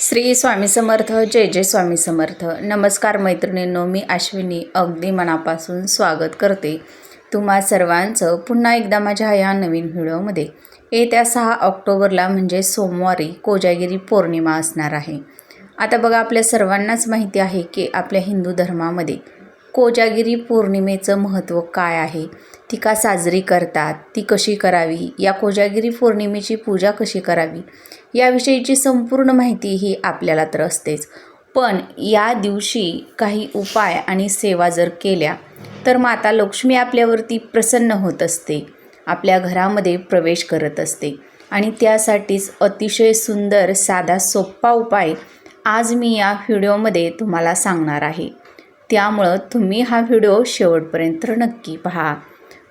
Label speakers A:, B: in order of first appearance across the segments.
A: श्री स्वामी समर्थ जय जय स्वामी समर्थ. नमस्कार मैत्रिणींनो मी अश्विनी अगदी मनापासून स्वागत करते तुम्हा सर्वांचं पुन्हा एकदा माझ्या या नवीन व्हिडिओमध्ये. येत्या सहा ऑक्टोबरला म्हणजे सोमवारी कोजागिरी पौर्णिमा असणार आहे. आता बघा आपल्या सर्वांनाच माहिती आहे की आपल्या हिंदू धर्मामध्ये कोजागिरी पौर्णिमेचं महत्त्व काय आहे? ती का साजरी करतात? ती कशी करावी? या कोजागिरी पौर्णिमेची पूजा कशी करावी? याविषयीची संपूर्ण माहिती ही आपल्याला तर असतेच. पण या दिवशी काही उपाय आणि सेवा जर केल्या तर माता लक्ष्मी आपल्यावरती प्रसन्न होत असते. आपल्या घरामध्ये प्रवेश करत असते. आणि त्यासाठीच अतिशय सुंदर साधा सोप्पा उपाय आज मी या व्हिडिओमध्ये तुम्हाला सांगणार आहे. त्यामुळं तुम्ही हा व्हिडिओ शेवटपर्यंत नक्की पहा.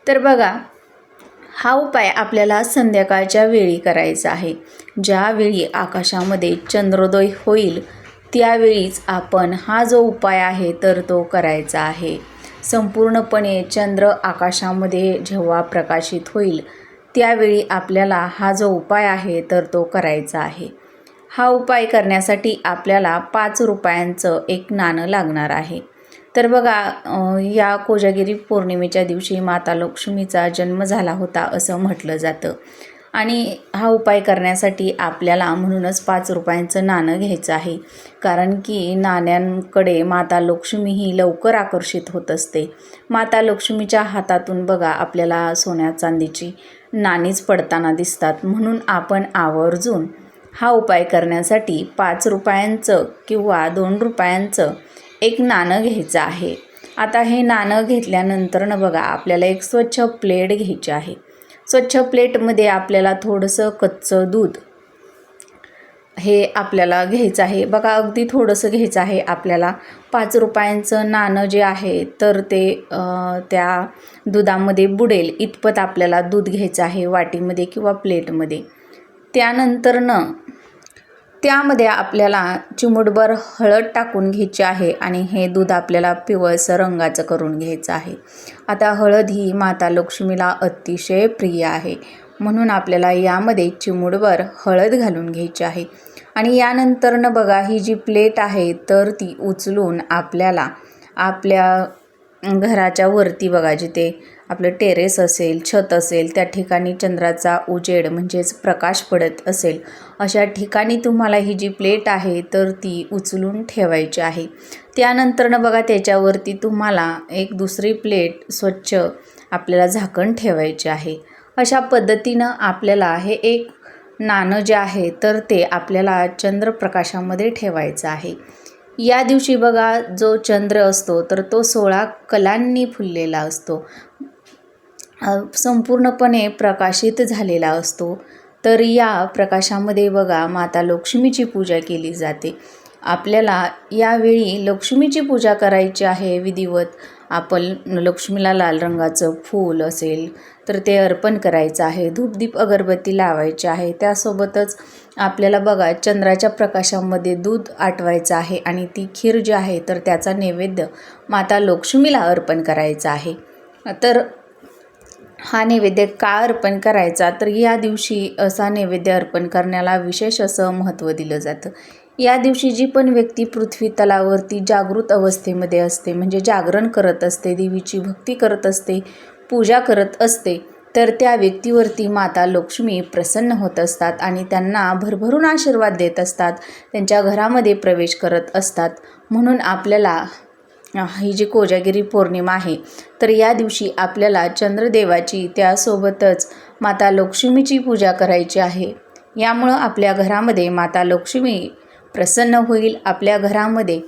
A: तर बघा हा उपाय आपल्याला संध्याकाळच्या वेळी करायचा आहे. ज्यावेळी आकाशामध्ये चंद्रोदय होईल त्यावेळीच आपण हा जो उपाय आहे तर तो करायचा आहे. संपूर्णपणे चंद्र आकाशामध्ये जेव्हा प्रकाशित होईल त्यावेळी आपल्याला हा जो उपाय आहे तर तो करायचा आहे. हा उपाय करण्यासाठी आपल्याला पाच रुपयांचं एक नाणं लागणार आहे. तर बघा या कोजागिरी पौर्णिमेच्या दिवशी माता लक्ष्मीचा जन्म झाला होता असं म्हटलं जातं. आणि हा उपाय करण्यासाठी आपल्याला म्हणूनच पाच रुपयांचं नाणं घ्यायचं आहे. कारण की नाण्यांकडे माता लक्ष्मी ही लवकर आकर्षित होत असते. माता लक्ष्मीच्या हातातून बघा आपल्याला सोन्या चांदीची नाणीच पडताना दिसतात. म्हणून आपण आवर्जून हा उपाय करण्यासाठी पाच रुपयांचं किंवा दोन रुपयांचं एक नाणं घ्यायचं आहे. आता हे नाणं घेतल्यानंतर न बघा आपल्याला एक स्वच्छ प्लेट घ्यायची आहे. स्वच्छ प्लेटमध्ये आपल्याला थोडंसं कच्चं दूध हे आपल्याला घ्यायचं आहे. बघा अगदी थोडंसं घ्यायचं आहे. आपल्याला पाच रुपयांचं नाणं जे आहे तर ते त्या दुधामध्ये बुडेल. इतपत आपल्याला दूध घ्यायचं आहे वाटीमध्ये किंवा प्लेटमध्ये. त्यानंतरनं त्यामध्ये आपल्याला चिमूटभर हळद टाकून घ्यायची आहे आणि हे दूध आपल्याला पिवळसं रंगाचं करून घ्यायचं आहे. आता हळद ही माता लक्ष्मीला अतिशय प्रिय आहे. म्हणून आपल्याला यामध्ये चिमूटभर हळद घालून घ्यायची आहे. आणि यानंतरनं बघा ही जी प्लेट आहे तर ती उचलून आपल्याला आपल्या घराच्या वरती बघा जिथे आपलं टेरेस असेल छत असेल त्या ठिकाणी चंद्राचा उजेड म्हणजेच प्रकाश पडत असेल अशा ठिकाणी तुम्हाला ही जी प्लेट आहे तर ती उचलून ठेवायची आहे. त्यानंतरनं बघा त्याच्यावरती तुम्हाला एक दुसरी प्लेट स्वच्छ आपल्याला झाकण ठेवायचे आहे. अशा पद्धतीनं आपल्याला हे एक नाणं जे आहे तर ते आपल्याला चंद्रप्रकाशामध्ये ठेवायचं आहे. या दिवशी बघा जो चंद्र असतो तर तो सोळा कलांनी फुललेला असतो. संपूर्णपणे प्रकाशित झालेला असतो. तर या प्रकाशामध्ये बघा माता लक्ष्मीची पूजा केली जाते. आपल्याला यावेळी लक्ष्मीची पूजा करायची आहे विधिवत. आपण लक्ष्मीला लाल रंगाचं फूल असेल तर ते अर्पण करायचं आहे. धूपदीप अगरबत्ती लावायची आहे. त्यासोबतच आपल्याला बघा चंद्राच्या प्रकाशामध्ये दूध आटवायचं आहे आणि ती खीर जी आहे तर त्याचा नैवेद्य माता लक्ष्मीला अर्पण करायचा आहे. तर हा नैवेद्य का अर्पण करायचा तर या दिवशी असा नैवेद्य अर्पण करण्याला विशेष असं महत्त्व दिलं जातं. या दिवशी जी पण व्यक्ती पृथ्वी तलावरती जागृत अवस्थेमध्ये असते म्हणजे जागरण करत असते देवीची भक्ती करत असते पूजा करत असते तर त्या व्यक्तीवरती माता लक्ष्मी प्रसन्न होत असतात आणि त्यांना भरभरून आशीर्वाद देत असतात त्यांच्या घरामध्ये प्रवेश करत असतात. म्हणून आपल्याला ही जी कोजागिरी पौर्णिमा आहे तर या दिवशी आपल्याला चंद्रदेवाची त्यासोबतच माता लक्ष्मीची पूजा करायची आहे. यामुळं आपल्या घरामध्ये माता लक्ष्मी प्रसन्न होईल. आपल्या घरामध्ये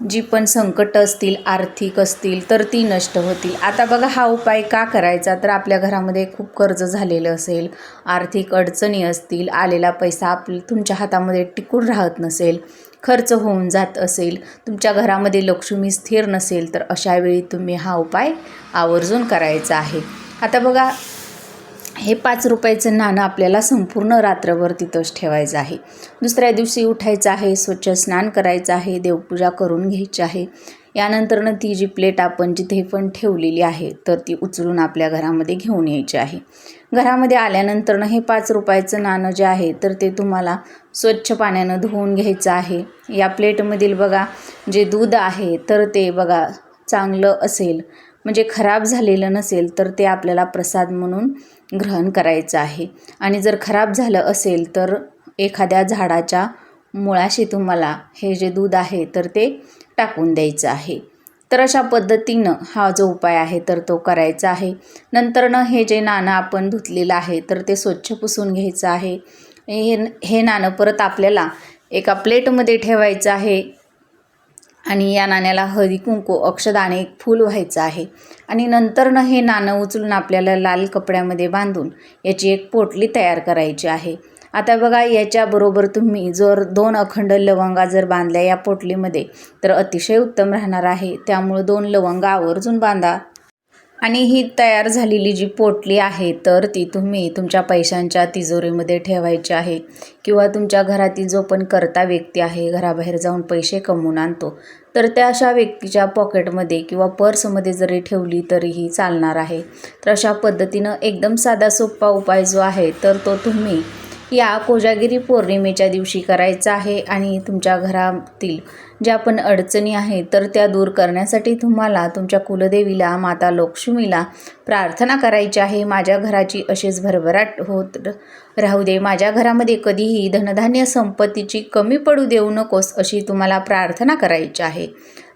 A: जी पण संकट असतील आर्थिक असतील तर ती नष्ट होतील. आता बघा हा उपाय का करायचा? तर आपल्या घरामध्ये खूप कर्ज झालेलं असेल आर्थिक अडचणी असतील आलेला पैसा आप तुमच्या हातामध्ये टिकून राहत नसेल खर्च होऊन जात असेल तुमच्या घरामध्ये लक्ष्मी स्थिर नसेल तर अशावेळी तुम्ही हा उपाय आवर्जून करायचा आहे. आता बघा हे पाच रुपयाचं नाणं आपल्याला संपूर्ण रात्रभर तिथंच ठेवायचं आहे. दुसऱ्या दिवशी उठायचं आहे स्वच्छ स्नान करायचं आहे देवपूजा करून घ्यायची आहे. यानंतरनं ती जी प्लेट आपण जिथे पण ठेवलेली आहे तर ती उचलून आपल्या घरामध्ये घेऊन यायची आहे. घरामध्ये आल्यानंतरनं हे पाच रुपयाचं नाणं जे आहे तर ते तुम्हाला स्वच्छ पाण्यानं धुवून घ्यायचं आहे. या प्लेटमधील बघा जे दूध आहे तर ते बघा चांगलं असेल. म्हणजे खराब झालेलं नसेल तर ते आपल्याला प्रसाद म्हणून ग्रहण करायचं आहे. आणि जर खराब झालं असेल तर एखाद्या झाडाच्या मुळाशी तुम्हाला हे जे दूध आहे तर ते टाकून द्यायचं आहे. तर अशा पद्धतीनं हा जो उपाय आहे तर तो करायचा आहे. नंतरनं हे जे नाणं आपण धुतलेलं आहे तर ते स्वच्छ पुसून घ्यायचं आहे. हे हे नाणं परत आपल्याला एका प्लेटमध्ये ठेवायचं आहे आणि या नाण्याला हळदी कुंकू अक्षदाने एक फूल व्हायचं आहे. आणि नंतरनं हे नाणं उचलून आपल्याला लाल कपड्यामध्ये बांधून याची एक पोटली तयार करायची आहे. आता बघा याच्याबरोबर तुम्ही जर दोन अखंड लवंगा जर बांधल्या या पोटलीमध्ये तर अतिशय उत्तम राहणार आहे. त्यामुळं दोन लवंगा आवर्जून बांधा. आणि ही तयार झालेली जी पोटली आहे तर ती तुम्ही तुमच्या पैशांच्या तिजोरीमध्ये ठेवायची आहे. किंवा तुमच्या घरातील जो पण करता व्यक्ती आहे घराबाहेर जाऊन पैसे कमवून आणतो तर त्या अशा व्यक्तीच्या पॉकेटमध्ये किंवा पर्समध्ये जरी ठेवली तरीही चालणार आहे. तर अशा पद्धतीनं एकदम साधा सोपा उपाय जो आहे तर तो तुम्ही या कोजागिरी पौर्णिमेच्या दिवशी करायचा आहे आणि तुमच्या घरातील ज्या पण अडचणी आहेत तर त्या दूर करण्यासाठी तुम्हाला तुमच्या कुलदेवीला माता लक्ष्मीला प्रार्थना करायची आहे. माझ्या घराची अशीच भरभराट होत राहू दे. माझ्या घरामध्ये कधीही धनधान्य संपत्तीची कमी पडू देऊ नकोस अशी तुम्हाला प्रार्थना करायची आहे.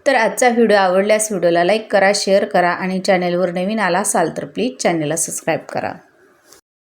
A: तर आजचा व्हिडिओ आवडल्यास व्हिडिओला लाईक करा शेअर करा आणि चॅनेलवर नवीन आला असाल तर प्लीज चॅनेलला सबस्क्राईब करा.